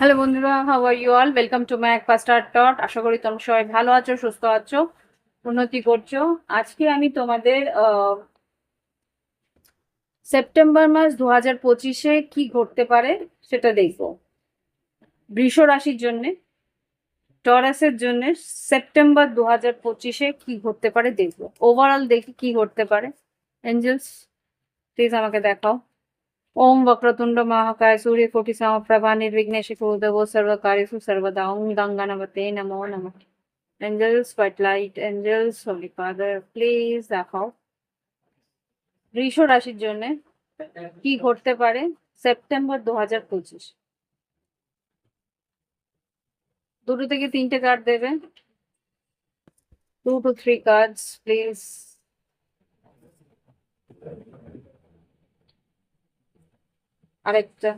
Hello বন্ধুরা how are you all welcome to my faster tot আশা করি তোমরা সবাই ভালো আছো, সুস্থ আছো, উন্নতি করছ। আজকে আমি তোমাদের সেপ্টেম্বর মাস দু হাজার পঁচিশে কি ঘটতে পারে সেটা দেখব। বৃষ রাশির জন্য টরাসের জন্য সেপ্টেম্বর দু হাজার পঁচিশে কি ঘটতে পারে দেখব। ওভারঅল দেখি কি ঘটতে পারে। এঞ্জেলস প্লিজ আমাকে দেখাও। ओम वक्रतुंड महाकाय सूर्य कोटि समप्रभा निर्विघ्नेश कुरुदेव सर्वकार्येषु सर्वदा ओम गंगानवते नमो नमः angels spotlight angels holy father please দেখাও বৃষ রাশির জন্য কি ঘটতে পারে সেপ্টেম্বর দু হাজার পঁচিশ দুটো থেকে তিনটে কার্ড দেবে two two three cards please আরেকটা।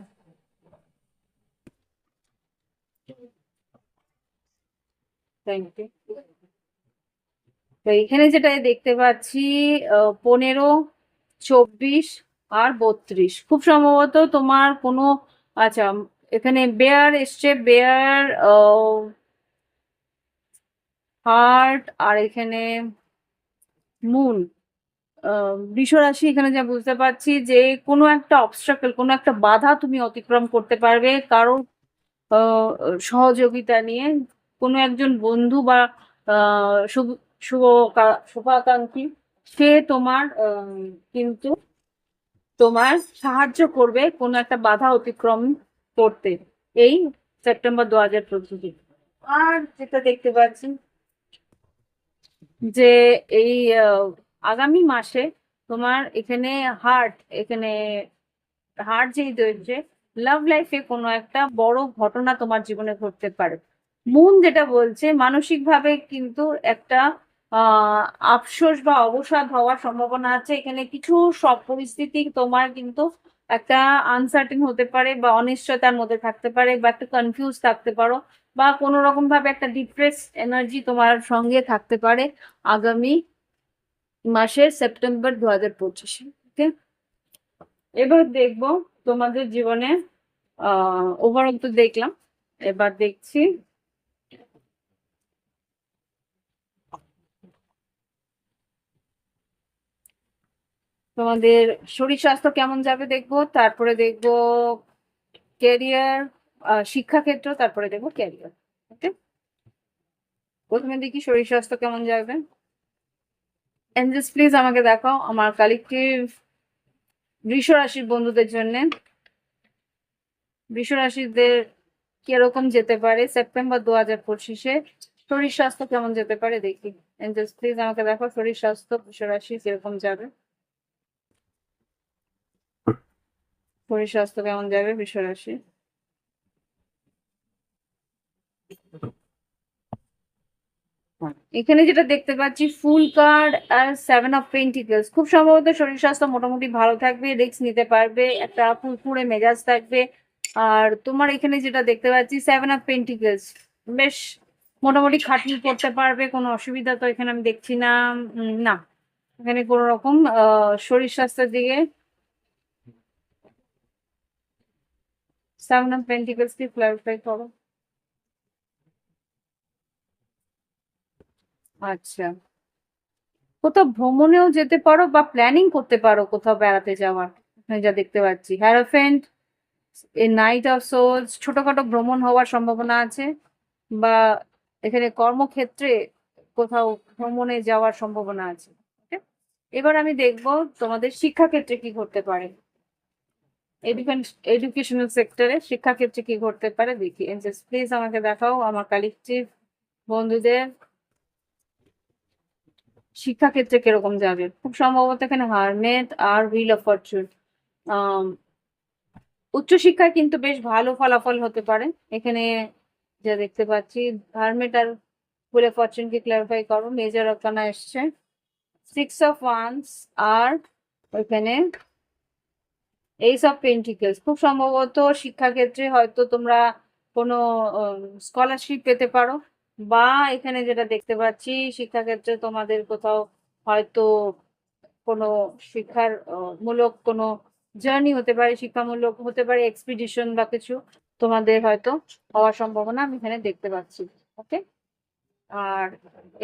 তো এখানে যেটা দেখতে পাচ্ছি পনেরো, চব্বিশ আর বত্রিশ। খুব সম্ভবত তোমার কোনো আচ্ছা এখানে বেয়ার এসছে বেয়ার হার্ট আর এখানে মুন বৃষ এখানে যা বুঝতে পারছি যে কোনো একটা অবস্ট্রাকল কোনো একটা বাধা তুমি অতিক্রম করতে পারবে কারোর সহযোগিতা নিয়ে। কোনো একজন বন্ধু বা শুভ শুভাকাঙ্ক্ষী, সে তোমার কিন্তু তোমার সাহায্য করবে কোনো একটা বাধা অতিক্রম করতে। এই সেপ্টেম্বর দু হাজার পঁচিশে। আর যেটা দেখতে পাচ্ছি যে এই আগামী মাসে তোমার এখানে হার্ট এখানে হার্ট যেই রয়েছে লাভ লাইফে কোনো একটা বড় ঘটনা তোমার জীবনে ঘটতে পারে। মুন যেটা বলছে, মানসিকভাবে কিন্তু একটা আফসোস বা অবসাদ হওয়ার সম্ভাবনা আছে। এখানে কিছু সব পরিস্থিতি তোমার কিন্তু একটা আনসার্টেন হতে পারে বা অনিশ্চয়তার মধ্যে থাকতে পারে বা একটা কনফিউজ থাকতে পারো বা কোনো রকম ভাবে একটা ডিপ্রেস এনার্জি তোমার সঙ্গে থাকতে পারে আগামী মাসের সেপ্টেম্বর দু হাজার পঁচিশে ওকে এবার দেখব তোমাদের জীবনে ওভারঅল তো দেখলাম, এবার দেখছি। তোমাদের শরীর স্বাস্থ্য কেমন যাবে দেখব, তারপরে দেখব ক্যারিয়ার শিক্ষাক্ষেত্র, তারপরে দেখব ক্যারিয়ার ওকে প্রথমে দেখি শরীর স্বাস্থ্য কেমন যাবে। এঞ্জেলস প্লিজ আমাকে দেখাও আমার কালেকটিভ বৃষ রাশির বন্ধুদের জন্য। বৃষ রাশিদের কীরকম যেতে পারে? সেপ্টেম্বর দু হাজার পঁচিশে শরীর স্বাস্থ্য কেমন যেতে পারে দেখি। এঞ্জেলস প্লিজ আমাকে দেখো শরীর স্বাস্থ্য বৃষ রাশি কীরকম যাবে। শরীর স্বাস্থ্য কেমন যাবে বৃষ রাশি এখানে যেটা দেখতে পাচ্ছি ফুল কার্ড আর সেভেন অফ পেন্টিকলস খুব সম্ভবত শরীর স্বাস্থ্য মোটামুটি ভালো থাকবে রিস্ক নিতে পারবে, একটা ফুরফুরে মেজাজ থাকবে। আর তোমার এখানে যেটা দেখতে পাচ্ছি সেভেন অফ পেন্টিকলস বেশ মোটামুটি খাটনি করতে পারবে, কোনো অসুবিধা তো এখানে আমি দেখছি না। না। এখানে কোনো রকম শরীর স্বাস্থ্যের দিকে সেভেন অফ পেন্টিকলস কি ক্লারিফাই করো। আচ্ছা। কোথাও ভ্রমণেও যেতে পারো বা প্ল্যানিং করতে পারো কোথাও বেড়াতে যাওয়ার এখানে যা দেখতে পাচ্ছি। Hierophant a knight of swords ছোটখাটো ভ্রমণ হওয়ার সম্ভাবনা আছে বা এখানে কর্মক্ষেত্রে কোথাও ভ্রমণে যাওয়ার সম্ভাবনা আছে? এবার আমি দেখব তোমাদের শিক্ষাক্ষেত্রে কি ঘটতে পারে। এডুকেশনাল সেক্টরে শিক্ষাক্ষেত্রে কি ঘটতে পারে দেখি। প্লিজ আমাকে দেখাও, আমার কালেকটিভ বন্ধুদের শিক্ষাক্ষেত্রে কীরকম যাবে? খুব সম্ভবত এখানে হারমেট আর হুইল অফ ফরচুন। উচ্চশিক্ষায় কিন্তু বেশ ভালো ফলাফল হতে পারে। এখানে যা দেখতে পাচ্ছি হারমেট আর বলে ফরচুনকে ক্লারিফাই করো মেজর আকানা এসছে সিক্স অফ ওয়ান্স আর ওইখানে এইস অফ পেন্টিকেলস খুব সম্ভবত শিক্ষাক্ষেত্রে হয়তো তোমরা কোনো স্কলারশিপ পেতে পারো। বা এখানে যেটা দেখতে পাচ্ছি, শিক্ষাক্ষেত্রে তোমাদের কোথাও হয়তো কোনো শিক্ষার মূলক কোনো জার্নি হতে পারে, শিক্ষামূলক হতে পারে এক্সপিডিশন বা কিছু তোমাদের হয়তো হওয়ার সম্ভাবনা আমি এখানে দেখতে পাচ্ছি ওকে আর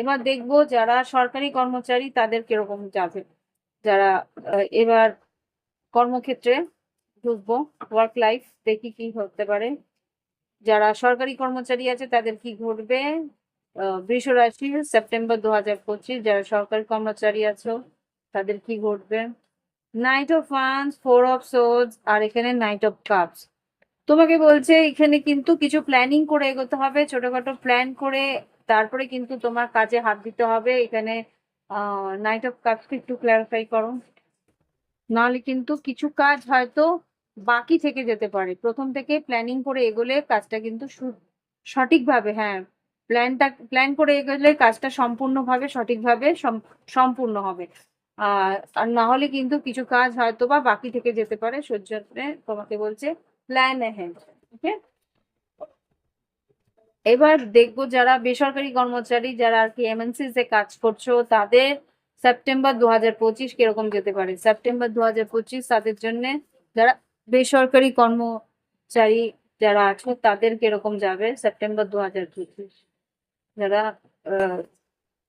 এবার দেখব যারা সরকারি কর্মচারী তাদের কীরকম যাবে, যারা এবার কর্মক্ষেত্রে ঢুকবো ওয়ার্ক লাইফ দেখি কি হতে পারে। যারা সরকারি কর্মচারী আছে, তাদের কি ঘটবে? বৃষ রাশি সেপ্টেম্বর দু হাজার পঁচিশ, যারা সরকারি কর্মচারী আছো, তাদের কি ঘটবে? Knight of wands four of সোজ আর এখানে নাইট অফ কাপস তোমাকে বলছে, এখানে কিন্তু কিছু প্ল্যানিং করে এগোতে হবে, ছোটখাটো প্ল্যান করে, তারপরে কিন্তু তোমার কাজে হাত দিতে হবে। এখানে নাইট অফ কাপসকে একটু ক্ল্যারিফাই করো। নাহলে কিন্তু কিছু কাজ হয়তো বাকি থেকে যেতে পারে। প্রথম থেকে প্ল্যানিং করে এগোলে কাজটা কিন্তু সঠিকভাবে হ্যাঁ প্ল্যানটা প্ল্যান করে এগোলে কাজটা সম্পূর্ণভাবে সঠিকভাবে সম- সম্পূর্ণ হবে। আর না হলে কিন্তু কিছু কাজ হয়তো বা বাকি থেকে যেতে পারে, সহ্য তোমাকে বলছে প্ল্যান হ্যাঁ এবার দেখব যারা বেসরকারি কর্মচারী, যারা আর কি এমএনসিস এ কাজ করছ, তাদের সেপ্টেম্বর দু হাজার পঁচিশ কীরকম যেতে পারে। সেপ্টেম্বর দু হাজার পঁচিশ, তাদের জন্য যারা বেসরকারি কর্মচারী যারা আছো, তাদের কীরকম যাবে সেপ্টেম্বর দু হাজার পঁচিশ? যারা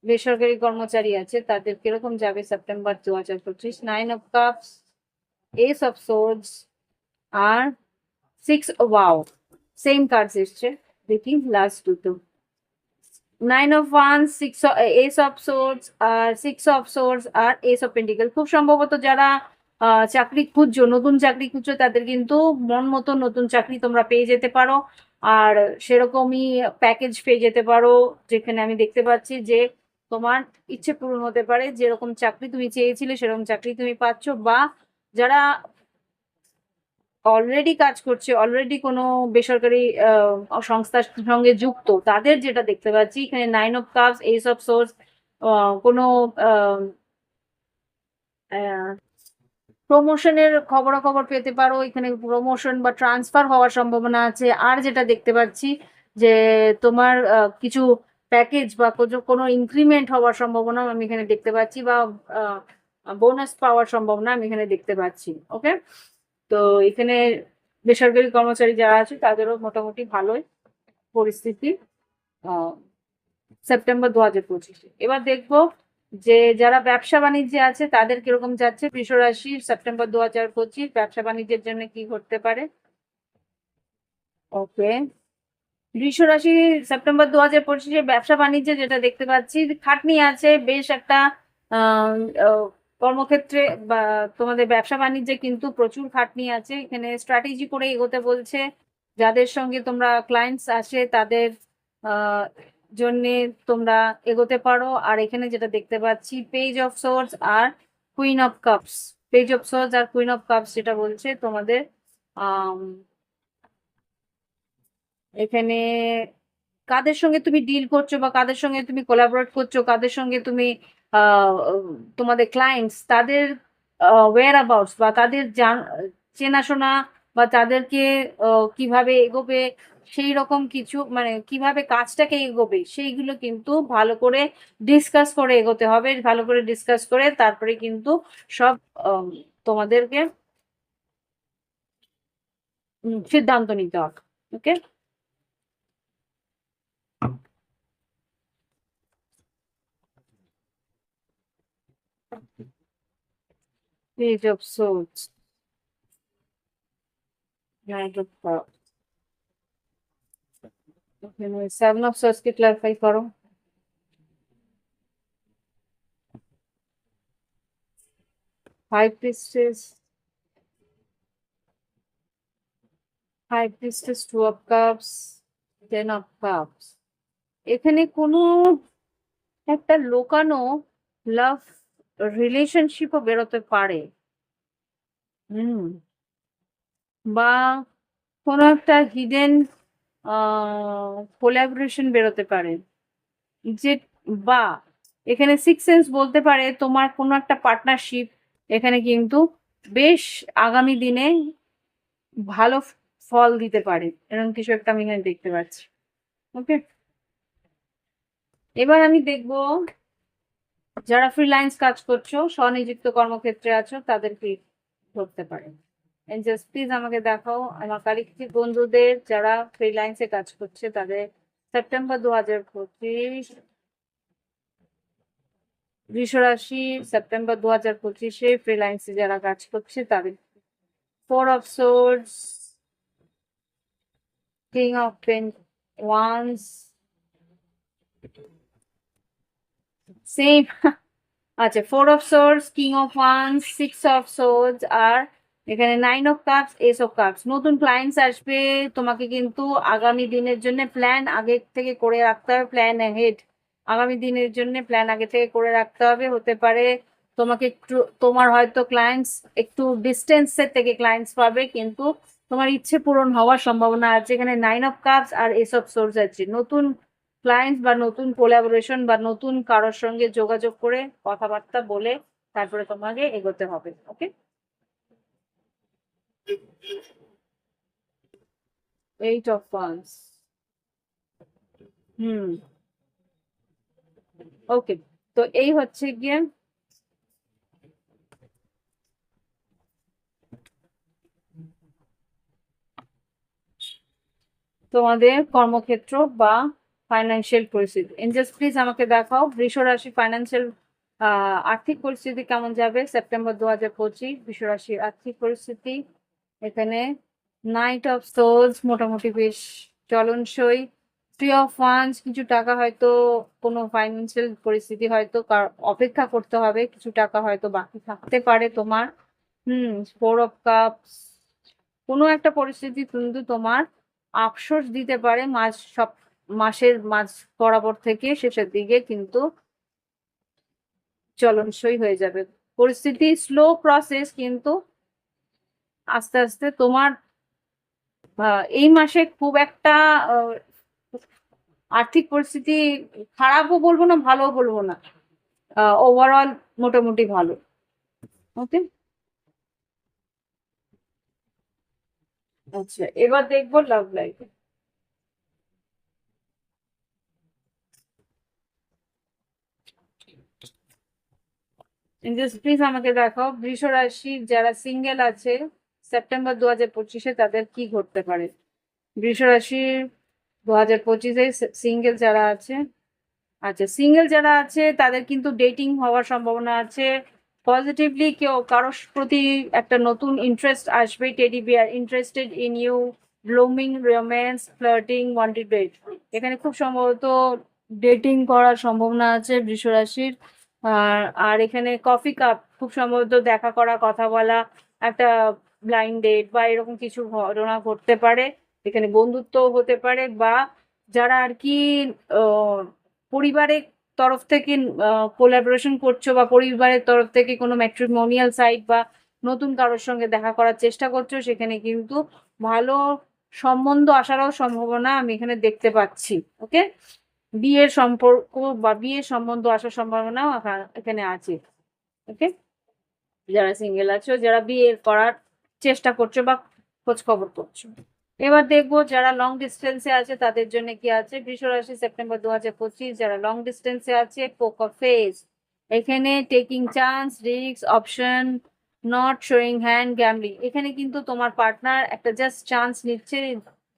বেসরকারি কর্মচারী আছে, তাদের কীরকম যাবে সেপ্টেম্বর দু হাজার পঁচিশ? Nine of cups ace of swords R six wow same cards এসছে, দেখি লাস্ট দুটো। নাইন অফ ওয়ান সিক্স এস অফ সোর্স আর সিক্স অফ সোর্স আর এস অফ পেন্টিকেল খুব সম্ভবত যারা চাকরি খুঁজছো, নতুন চাকরি খুঁজছো, তাদের কিন্তু মন মতো নতুন চাকরি তোমরা পেয়ে যেতে পারো। আর সেরকমই প্যাকেজ পেয়ে যেতে পারো, যেখানে আমি দেখতে পাচ্ছি যে তোমার ইচ্ছে পূরণ হতে পারে, যেরকম চাকরি তুমি চেয়েছিলে, সেরকম চাকরি তুমি পাচ্ছ। বা যারা অলরেডি কাজ করছে অলরেডি কোনো বেসরকারি সংস্থার সঙ্গে যুক্ত, তাদের যেটা দেখতে পাচ্ছি, এখানে nine of cups ace of swords কোনো প্রমোশনের খবরাখবর পেতে পারো। এখানে প্রমোশন বা ট্রান্সফার হওয়ার সম্ভাবনা আছে। আর যেটা দেখতে পাচ্ছি যে তোমার কিছু প্যাকেজ বা কোনো- ইনক্রিমেন্ট হওয়ার সম্ভাবনা আমি এখানে দেখতে পাচ্ছি বা বোনাস পাওয়ার সম্ভাবনা আমি এখানে দেখতে পাচ্ছি ওকে তো এখানে বেসরকারি কর্মচারী যারা আছে তাদেরও মোটামুটি ভালোই পরিস্থিতি সেপ্টেম্বর দু হাজার পঁচিশে। এবার দেখব যে যারা ব্যবসা বাণিজ্যে আছে, তাদের কীরকম যাচ্ছে? বৃষ রাশি সেপ্টেম্বর দু হাজার পঁচিশ, ব্যবসা বাণিজ্যের জন্য কি ঘটতে পারে? ওকে বৃষ রাশি সেপ্টেম্বর দু হাজার পঁচিশে ব্যবসা বাণিজ্যে যেটা দেখতে পাচ্ছি, খাটনি আছে, বেশ একটা কর্মক্ষেত্রে বা তোমাদের ব্যবসা বাণিজ্যে কিন্তু প্রচুর খাটনি আছে। এখানে স্ট্র্যাটেজি করে এগোতে বলছে। যাদের সঙ্গে তোমরা ক্লায়েন্টস আসে, তাদের জন্যে তোমরা এগোতে পারো। আর এখানে যেটা দেখতে পাচ্ছি page of swords R queen of cups page of swords R queen of cups যেটা বলছে তোমাদের এখানে কাদের সঙ্গে তুমি ডিল করছ বা কাদের সঙ্গে তুমি কোলাবোরেট করছ, কাদের সঙ্গে তুমি তোমাদের ক্লায়েন্টস তাদের ওয়ার অ্যাবাউটস বা তাদের জান- চেনাশোনা বা তাদেরকে কীভাবে এগোবে, সেই রকম কিছু মানে কীভাবে কাজটাকে এগোবে, সেইগুলো কিন্তু ভালো করে ডিসকাস করে এগোতে হবে, ভালো করে ডিসকাস করে তারপরে কিন্তু সব তোমাদেরকে সিদ্ধান্ত নিতে হবে okay Page of Swords. Knight of Cups. এখানে সেভেন অফ সোর্স কে ক্লারিফাই করো five priestess five priestess two of cups ten of cups এখানে কোনো একটা লোকানো লাভ রিলেশনশিপও বেরোতে পারে। হুম। বা কোনো একটা হিডেন কোলাবোরেশন বেরোতে পারে। যে, বা, এখানে সিক্স সেন্স বলতে পারে তোমার কোনো একটা পার্টনারশিপ এখানে কিন্তু বেশ আগামী দিনে ভালো ফল দিতে পারে। এরকম কিছু একটা আমি এখানে দেখতে পাচ্ছি। ওকে এবার আমি দেখব, যারা ফ্রিল্যান্স কাজ করছ, স্বনিযুক্ত কর্মক্ষেত্রে আছো, তাদেরকে ধরতে পারে। জাস্ট প্লিজ আমাকে দেখাও, আমার কালেক্টিভ বন্ধুদের যারা ফ্রিল্যান্সে কাজ করছে, তাদের সেপ্টেম্বর দু হাজার পঁচিশ, বৃষরাশি সেপ্টেম্বর দু হাজার পঁচিশে ফ্রিল্যান্সে যারা কাজ করছে, তাদের four of swords king of pen wands same আচ্ছা four of swords king of wands six of swords আর এখানে nine of cups ace of cups নতুন ক্লায়েন্টস আসবে, তোমাকে কিন্তু আগামী দিনের জন্য প্ল্যান আগে থেকে করে রাখতে হবে প্ল্যান হেড আগামী দিনের জন্য প্ল্যান আগে থেকে করে রাখতে হবে, হতে পারে তোমাকে একটু, তোমার হয়তো ক্লায়েন্টস একটু ডিস্টেন্সের থেকে ক্লায়েন্টস পাবে, কিন্তু তোমার ইচ্ছে পূরণ হওয়ার সম্ভাবনা আছে। এখানে নাইন অফ কাপস আর এস অফ সোর্স আছে। নতুন ক্লায়েন্টস বা নতুন কোলাবোরেশন বা নতুন কারোর সঙ্গে যোগাযোগ করে কথাবার্তা বলে তারপরে তোমাকে এগোতে হবে okay eight of wands hmm okay তো এই হচ্ছে গিয়ে তোমাদের কর্মক্ষেত্র বা ফাইন্যান্সিয়াল পরিস্থিতি। এঞ্জেলস প্লিজ আমাকে দেখাও বৃষ রাশি ফাইন্যান্সিয়াল আর্থিক পরিস্থিতি কেমন যাবে? সেপ্টেম্বর দু হাজার পঁচিশ বৃষ রাশির আর্থিক পরিস্থিতি এখানে নাইট অফ সোলস মোটামুটি বেশ চলনসই। থ্রি অফ ওয়ান্স কিছু টাকা হয়তো কোনো ফাইন্যান্সিয়াল পরিস্থিতি হয়তো অপেক্ষা করতে হবে, কিছু টাকা হয়তো বাকি থাকতে পারে তোমার। হুম ফোর অফ কাপস কোনো একটা পরিস্থিতি কিন্তু তোমার আফসোস দিতে পারে মাঝ সব মাসের মাঝ বরাবর থেকে শেষের দিকে কিন্তু চলনসই হয়ে যাবে। পরিস্থিতি স্লো প্রসেস কিন্তু আস্তে আস্তে তোমার এই মাসে খুব একটা আর্থিক পরিস্থিতি খারাপও বলব না, ভালোও বলব না। ওভারঅল মোটামুটি ভালো। ওকে? আচ্ছা এবার দেখব লাভ লাইফ প্লিজ আমাকে দেখাও বৃষ রাশি যারা সিঙ্গেল আছে সেপ্টেম্বর দু হাজার পঁচিশে তাদের কি ঘটতে পারে? বৃষ রাশির দু হাজার পঁচিশে সিঙ্গেল যারা আছে আচ্ছা সিঙ্গেল যারা আছে, তাদের কিন্তু ডেটিং হওয়ার সম্ভাবনা আছে। পজিটিভলি কেউ, কারোর প্রতি একটা নতুন ইন্টারেস্ট আসবে teddy bear interested in you blooming romance flirting wanted date এখানে খুব সম্ভবত ডেটিং করার সম্ভাবনা আছে বৃষরাশির। আর আর এখানে কফি কাপ খুব সম্ভবত দেখা করা, কথা বলা, একটা ব্লাইন্ড ডেট বা এরকম কিছু ঘটনা ঘটতে পারে, এখানে বন্ধুত্ব হতে পারে বা যারা আর কি পরিবারের তরফ থেকে কোলাবোরেশন করছ বা পরিবারের তরফ থেকে কোনো ম্যাট্রিমোনিয়াল সাইট বা নতুন কারোর সঙ্গে দেখা করার চেষ্টা করছ, সেখানে কিন্তু ভালো সম্বন্ধ আসারও সম্ভাবনা আমি এখানে দেখতে পাচ্ছি ওকে বিয়ের সম্পর্ক বা বিয়ের সম্বন্ধ আসার সম্ভাবনাও এখানে আছে ওকে যারা সিঙ্গেল আছো, যারা বিয়ে করার চেষ্টা করছ বা খোঁজ খবর করছ। এবার দেখব যারা লং ডিস্টেন্সে আছে তাদের জন্য কি আছে? বৃষরাশি সেপ্টেম্বর দু হাজার পঁচিশ, যারা লং ডিস্টেন্সে আছে পোকার ফেস এখানে taking chance risks option not showing hand gambling এখানে কিন্তু তোমার পার্টনার একটা জাস্ট চান্স নিচ্ছে।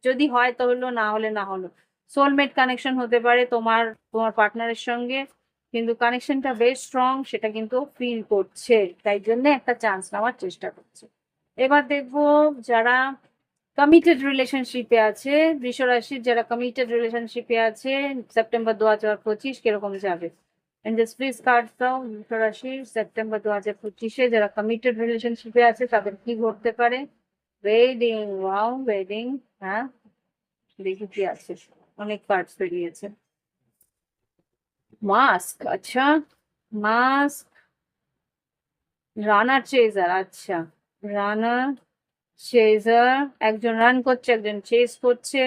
যদি হয় তো হলো না হলে না হলো। সোলমেট কানেকশন হতে পারে তোমার তোমার পার্টনারের সঙ্গে। কিন্তু কানেকশনটা বেশ স্ট্রং সেটা কিন্তু ফিল করছে। তাই জন্য একটা চান্স নেওয়ার চেষ্টা করছে। এবার দেখব যারা কমিটেড রিলেশনশিপে আছে, বৃষরাশির যারা কমিটেড রিলেশনশিপে আছে সেপ্টেম্বর দু হাজার পঁচিশ কীরকম যাবে? সেপ্টেম্বর দু হাজার পঁচিশে যারা কমিটেড রিলেশনশিপে আছে, তাদের কি ঘটতে পারে? ওয়েডিং ওয়াও ওয়েডিং হ্যাঁ? দেখি কি আছে, অনেক কার্ডস বেরিয়েছে। মাস্ক আচ্ছা মাস্ক রানার চেজার আচ্ছা। রানার চেজার একজন রান করছে, একজন চেস করছে।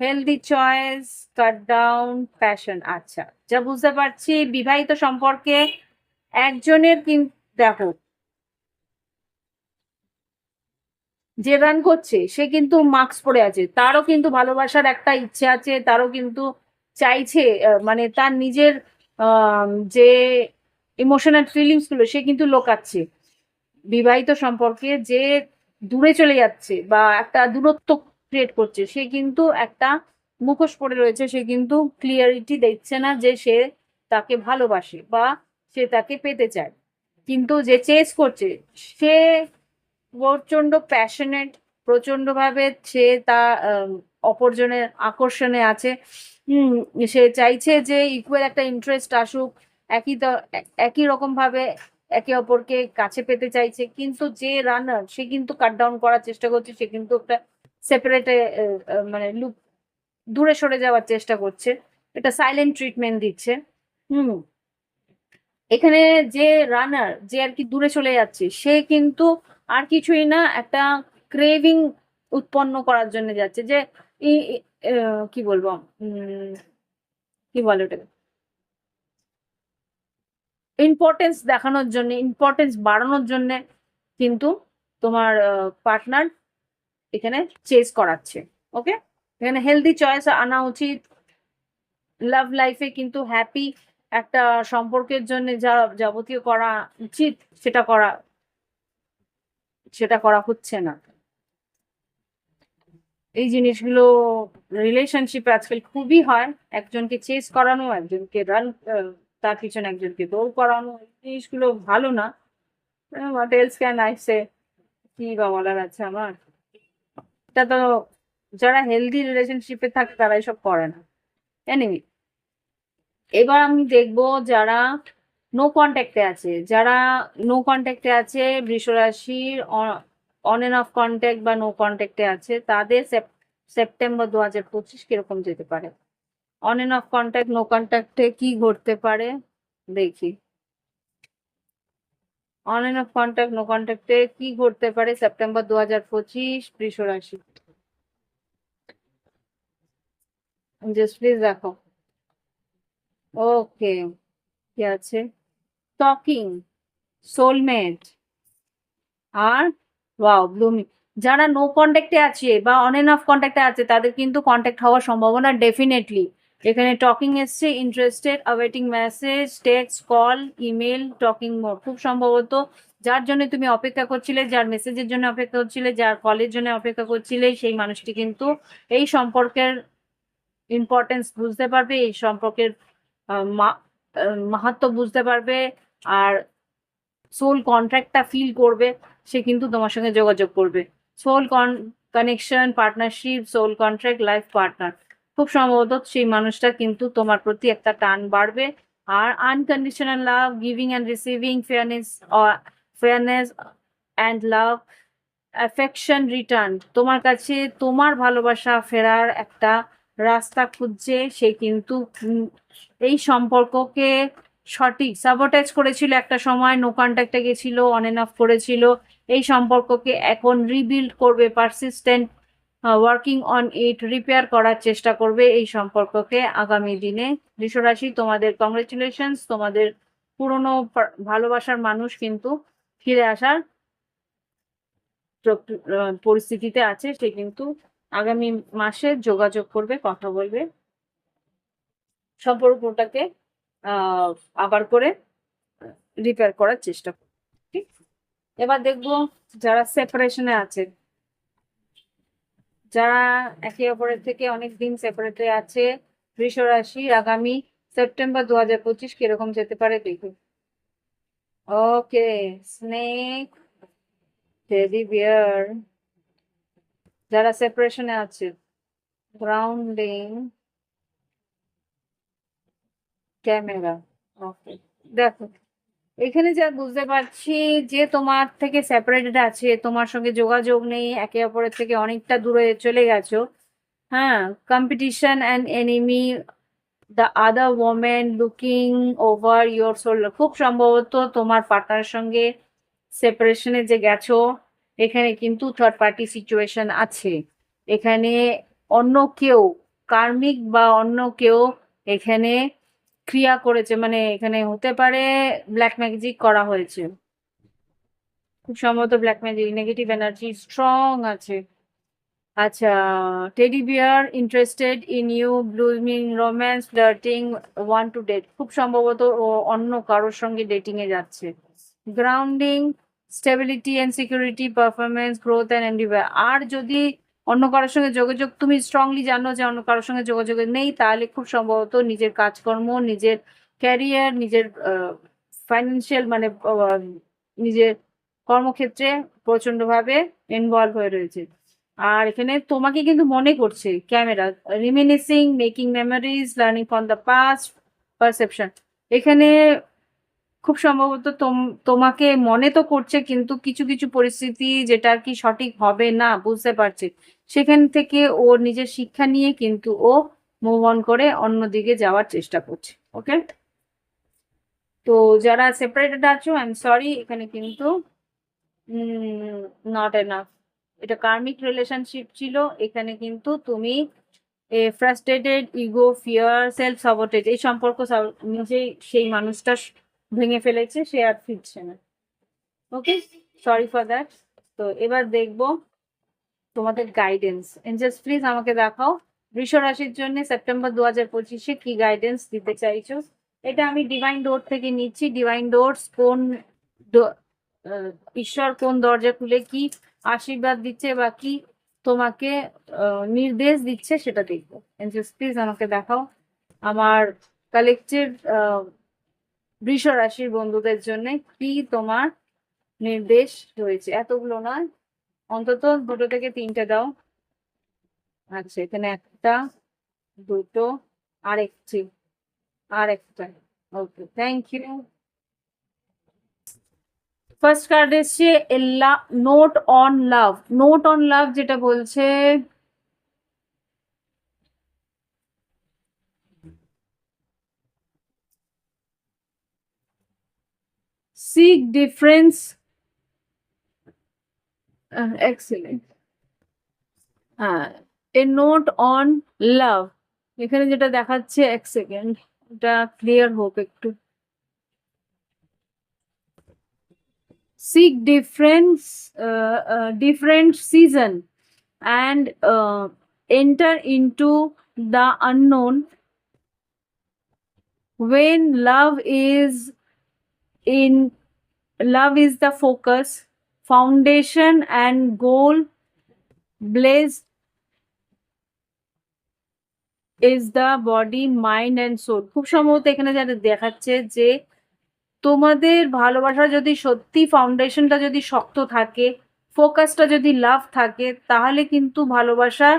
Healthy choice cut down passion আচ্ছা। যা বুঝতে পারছি, বিবাহিত সম্পর্কে একজনের কিন্তু দেখো। যে রান করছে, সে কিন্তু মাস্ক পরে আছে। তারও কিন্তু ভালোবাসার একটা ইচ্ছে আছে, তারও কিন্তু চাইছে মানে তার নিজের যে ইমোশনাল ফিলিংসগুলো, সে কিন্তু লোকাচ্ছে। বিবাহিত সম্পর্কে যে দূরে চলে যাচ্ছে বা একটা দূরত্ব ক্রিয়েট করছে, সে কিন্তু একটা মুখোশ পড়ে রয়েছে, সে কিন্তু ক্লিয়ারিটি দেখছে না যে সে তাকে ভালোবাসে বা সে তাকে পেতে চায়। কিন্তু যে চেস করছে, সে প্রচণ্ড প্যাশনেট প্রচণ্ড ভাবে সে তা অপরজনের আকর্ষণে আছে। সে চাইছে যে ইকুয়াল একটা ইন্টারেস্ট আসুক, একই একই রকম ভাবে একে অপরকে কাছে পেতে চাইছে, কিন্তু যে রানার সে কিন্তু কাট ডাউন করার চেষ্টা করছে, সে কিন্তু একটা সেপারেটে মানে লুক দূরে সরে যাওয়ার চেষ্টা করছে, এটা সাইলেন্ট ট্রিটমেন্ট দিচ্ছে। হুম। এখানে যে রানার যে আর কি দূরে চলে যাচ্ছে, সে কিন্তু আর কিছুই না, একটা ক্রেভিং উৎপন্ন করার জন্য যাচ্ছে, যে কি বলব? কি বলে ওটাকে? ইম্পর্টেন্স দেখানোর জন্য ইম্পর্টেন্স বাড়ানোর জন্য কিন্তু তোমার পার্টনার এখানে চেস করাচ্ছে ওকে এখানে হেলদি চয়েস আনা উচিত। লাভ লাইফে কিন্তু হ্যাপি একটা সম্পর্কের জন্য যা যাবতীয় করা উচিত, সেটা করা সেটা করা হচ্ছে না। এই জিনিসগুলো রিলেশনশিপে আজকাল খুবই হয়। একজনকে চেস করানো, একজনকে রান তার পিছনে একজনকে দৌড় করানো জিনিসগুলো ভালো না। হোয়াট এলস ক্যান সে কি বা বলার আছে আমার? এটা তো যারা হেলদি রিলেশনশিপে থাকে তারা এসব করে না। এনিওয়ে এবার আমি দেখব যারা নো কন্ট্যাক্টে আছে। যারা নো কন্ট্যাক্টে আছে, বৃষরাশির অন এন্ড অফ কন্ট্যাক্ট বা নো কন্ট্যাক্টে আছে, তাদের সেপ- সেপ্টেম্বর দু হাজার পঁচিশ কীরকম যেতে পারে? On and off contact no কন্ট্যাক্টে কি ঘটতে পারে? দেখি। On and off contact no কন্ট্যাক্টে কি ঘটতে পারে? সেপ্টেম্বর দু হাজার পঁচিশ বৃষরাশি জাস্ট প্লিজ দেখো। ওকে কি আছে? টকিং সোলমেট আর ওয়াও ব্লুমিং যারা নো কন্ট্যাক্টে আছে বা অন এন্ড অফ কন্ট্যাক্টে আছে, তাদের কিন্তু কন্ট্যাক্ট হওয়ার সম্ভাবনা ডেফিনেটলি এখানে টকিং এসছে interested awaiting message text call email talking mode খুব সম্ভবত যার জন্য তুমি অপেক্ষা করছিলে যার মেসেজের জন্য অপেক্ষা করছিলে যার কলের জন্য অপেক্ষা করছিলে সেই মানুষটি কিন্তু এই সম্পর্কের ইম্পর্টেন্স বুঝতে পারবে এই সম্পর্কের আহ, মা- মাহাত্ম্য বুঝতে পারবে আর সোল কন্ট্রাক্টটা ফিল করবে সে কিন্তু তোমার সঙ্গে যোগাযোগ করবে। Soul con connection partnership soul contract life partner খুব সম্ভবত সেই মানুষটা কিন্তু তোমার প্রতি একটা টান বাড়বে। আর unconditional love giving and receiving fairness fairness and love affection return তোমার কাছে তোমার ভালোবাসা ফেরার একটা রাস্তা খুঁজছে, সে কিন্তু এই সম্পর্ককে সঠিক সাবোটাইজ করেছিল একটা সময় নো কন্ট্যাক্টে গেছিল অন এন্ড অফ করেছিল। এই সম্পর্ককে এখন রিবিল্ড করবে persistent working on it repair করার চেষ্টা করবে এই সম্পর্ককে আগামী দিনে। বৃষরাশি, তোমাদের কংগ্রেচুলেশনস তোমাদের পুরনো ভালোবাসার মানুষ কিন্তু ফিরে আসার পরিস্থিতিতে আছে। সে কিন্তু আগামী মাসে যোগাযোগ করবে, কথা বলবে। সম্পর্কটাকে আবার করে রিপেয়ার করার চেষ্টা করবে, ঠিক? এবার দেখব যারা সেপারেশনে আছে যারা একে অপরের থেকে অনেক দিন সেপারেটে আছে বৃষ রাশি আগামী সেপ্টেম্বর দু হাজার পঁচিশ কীরকম যেতে পারে দেখুন। ওকে স্নেক টেডি বিয়ার যারা সেপারেশনে আছে গ্রাউন্ডিং ক্যামেরা ওকে দেখো এখানে যা বুঝতে পারছি যে তোমার থেকে সেপারেটেড আছে, তোমার সঙ্গে যোগাযোগ নেই, একে অপরের থেকে অনেকটা দূরে চলে গেছো। হ্যাঁ competition and enemy the other woman looking over your shoulder খুব সম্ভবত তোমার পার্টনারের সঙ্গে সেপারেশনে যে গেছো, এখানে কিন্তু থার্ড পার্টি সিচুয়েশন আছে। এখানে অন্য কেউ কার্মিক বা অন্য কেউ এখানে ক্রিয়া করেছে মানে এখানে হতে পারে ব্ল্যাক ম্যাজিক করা হয়েছে। খুব সম্ভবত black magic negative energy strong আছে। আচ্ছা teddy bear interested in you blooming romance darting want to date খুব সম্ভবত ও অন্য কারোর সঙ্গে ডেটিং এ যাচ্ছে। Grounding stability and security performance growth and আর যদি অন্য কারোর সঙ্গে যোগাযোগ, তুমি স্ট্রংলি জানো যে অন্য কারোর সঙ্গে যোগাযোগ নেই, তাহলে খুব সম্ভবত নিজের কাজকর্ম, নিজের ক্যারিয়ার নিজের ফাইন্যান্সিয়াল মানে নিজের কর্মক্ষেত্রে প্রচন্ডভাবে ইনভলভ হয়ে রয়েছে। আর এখানে তোমাকে কিন্তু মনে করছে, camera reminiscing making memories learning from the past perception এখানে খুব সম্ভবত তোম- তোমাকে মনে তো করছে, কিন্তু কিছু কিছু পরিস্থিতি যেটা আর কি সঠিক হবে না, বুঝতে পারছে। সেখান থেকে ও নিজের শিক্ষা নিয়ে কিন্তু ও মুভ অন করে অন্যদিকে যাওয়ার চেষ্টা করছে ওকে তো যারা সেপারেটেড আছো আই এম সরি এখানে কিন্তু নট এনাফ এটা কার্মিক রিলেশনশিপ ছিল, এখানে কিন্তু তুমি frustrated ego fear self sabotage এই সম্পর্ক নিজেই সেই মানুষটা ভেঙে ফেলেছে, সে আর ফিরছে না। ওকে সরি ফর দ্যাট তো এবার দেখব তোমাদের গাইডেন্স এঞ্জেলস প্লিজ আমাকে দেখাও। বৃষ রাশির জন্য সেপ্টেম্বর দু হাজার পঁচিশে কি গাইডেন্স দিতে চাইছো? এটা আমি ডিভাইন ডোর থেকে নিচ্ছি। ডিভাইন ডোরস কোন ঈশ্বর কোন দরজা খুলে কি আশীর্বাদ দিচ্ছে বা কি তোমাকে নির্দেশ দিচ্ছে সেটা দেখব। প্লিজ আমাকে দেখাও। আমার কালেক্টিভ বৃষ রাশির বন্ধুদের জন্য কি তোমার নির্দেশ রয়েছে? এতগুলো নয় অন্তত দুটো থেকে তিনটে দাও। আচ্ছা এখানে একটা, দুটো আর একটি আর একটা okay thank you first card এসছে note on love note on love যেটা বলছে সিক ডিফারেন্স এক্সিলেন্ট হ্যাঁ এ নোট অন লাভ এখানে যেটা দেখাচ্ছে এক সেকেন্ড এটা ক্লিয়ার হোক একটু seek difference uh, uh, different season and uh, enter into the unknown when love is in love is the focus, foundation and goal. Blaze is the body, mind and soul. খুব সম্ভবত এখানে যারা দেখাচ্ছে যে তোমাদের ভালোবাসা যদি সত্যি ফাউন্ডেশনটা যদি শক্ত থাকে ফোকাসটা যদি লাভ থাকে, তাহলে কিন্তু ভালোবাসা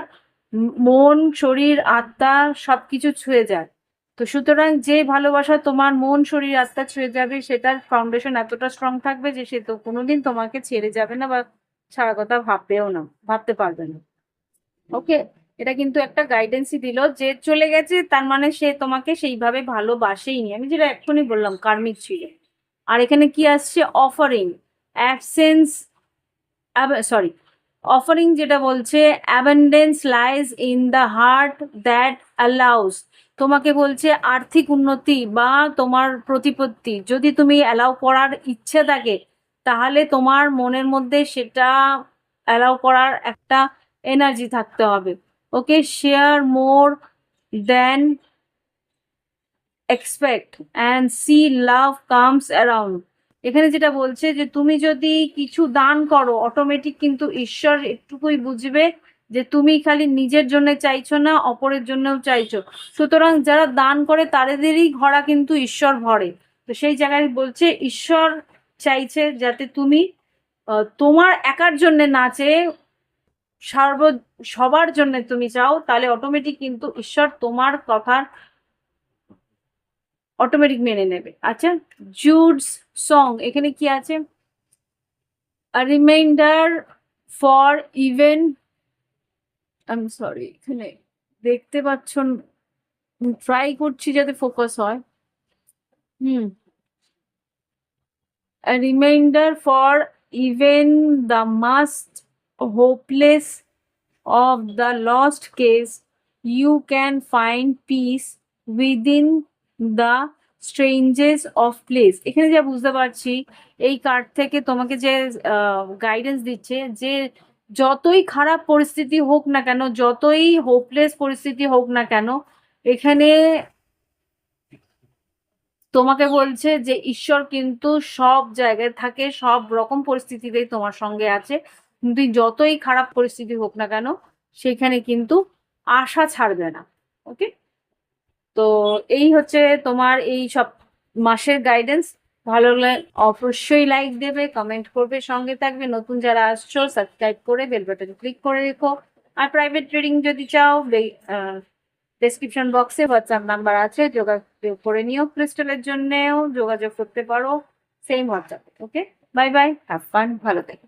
মন, শরীর, আত্মা সবকিছু ছুঁয়ে যায়। তো সুতরাং যে ভালোবাসা তোমার মন, শরীর, আত্মা ছুঁয়ে যাবে, সেটার ফাউন্ডেশন এতটা স্ট্রং থাকবে যে সে তো কোনোদিন তোমাকে ছেড়ে যাবে না বা ছাড়া কথা ভাববেও না, ভাবতে পারবে না। ওকে এটা কিন্তু একটা গাইডেন্সই দিল যে চলে গেছে, তার মানে সে তোমাকে সেইভাবে ভালোবাসেই নি আমি যেটা এক্ষুনি বললাম কার্মিক ছিল। আর এখানে কি আসছে? অফারিং অ্যাবসেন্স সরি অফারিং যেটা বলছে abundance lies in the heart that allows তোমাকে বলছে আর্থিক উন্নতি বা তোমার প্রতিপত্তি। যদি তুমি অ্যালাউ করার ইচ্ছে থাকে, তাহলে তোমার মনের মধ্যে সেটা অ্যালাউ করার একটা এনার্জি থাকতে হবে। Okay share more than expect and see love comes around এখানে যেটা বলছে যে, তুমি যদি কিছু দান করো অটোমেটিক কিন্তু ঈশ্বর একটুকুই বুঝবে যে তুমি খালি নিজের জন্য চাইছো না, অপরের জন্যও চাইছো। সুতরাং যারা দান করে তাদেরই ঘোড়া কিন্তু ঈশ্বর ভরে। তো সেই জায়গায় বলছে, ঈশ্বর চাইছে যাতে তুমি তোমার একার জন্য না চেয়ে সর্ব, সবার জন্য তুমি চাও, তাহলে অটোমেটিক কিন্তু ঈশ্বর তোমার কথার অটোমেটিক মেনে নেবে। আচ্ছা জুডস সং এখানে কি আছে? Reminder for even I am sorry এখানে দেখতে পাচ্ছ ট্রাই করছি যাতে ফোকাস হয়। হুম। Reminder for even the most hopeless of the lost case you can find peace within the strangest of place এখানে যা বুঝতে পারছি, এই কার্ড থেকে তোমাকে যে গাইডেন্স দিচ্ছে, যে যতই খারাপ পরিস্থিতি হোক না কেন, যতই হোপলেস পরিস্থিতি হোক না কেন, এখানে তোমাকে বলছে যে ঈশ্বর কিন্তু সব জায়গায় থাকে, সব রকম পরিস্থিতিতেই তোমার সঙ্গে আছে। কিন্তু যতই খারাপ পরিস্থিতি হোক না কেন, সেখানে কিন্তু আশা ছাড়বে না ওকে তো এই হচ্ছে তোমার এই সব মাসের গাইডেন্স ভালো অবশ্যই লাইক দেবে কমেন্ট করবে, সঙ্গে থাকবে। নতুন যারা আসছো সাবস্ক্রাইব করে বেল বাটন ক্লিক করে রেখো। আর প্রাইভেট ট্রেডিং যদি চাও ডেসক্রিপশন বক্সে হোয়াটসঅ্যাপ নাম্বার আছে, যোগাযোগ করে নিও ক্রিস্টালের জন্যেও, যোগাযোগ করতে পারো। সেম হোয়াটসঅ্যাপে okay bye bye have fun ভালো থেকো।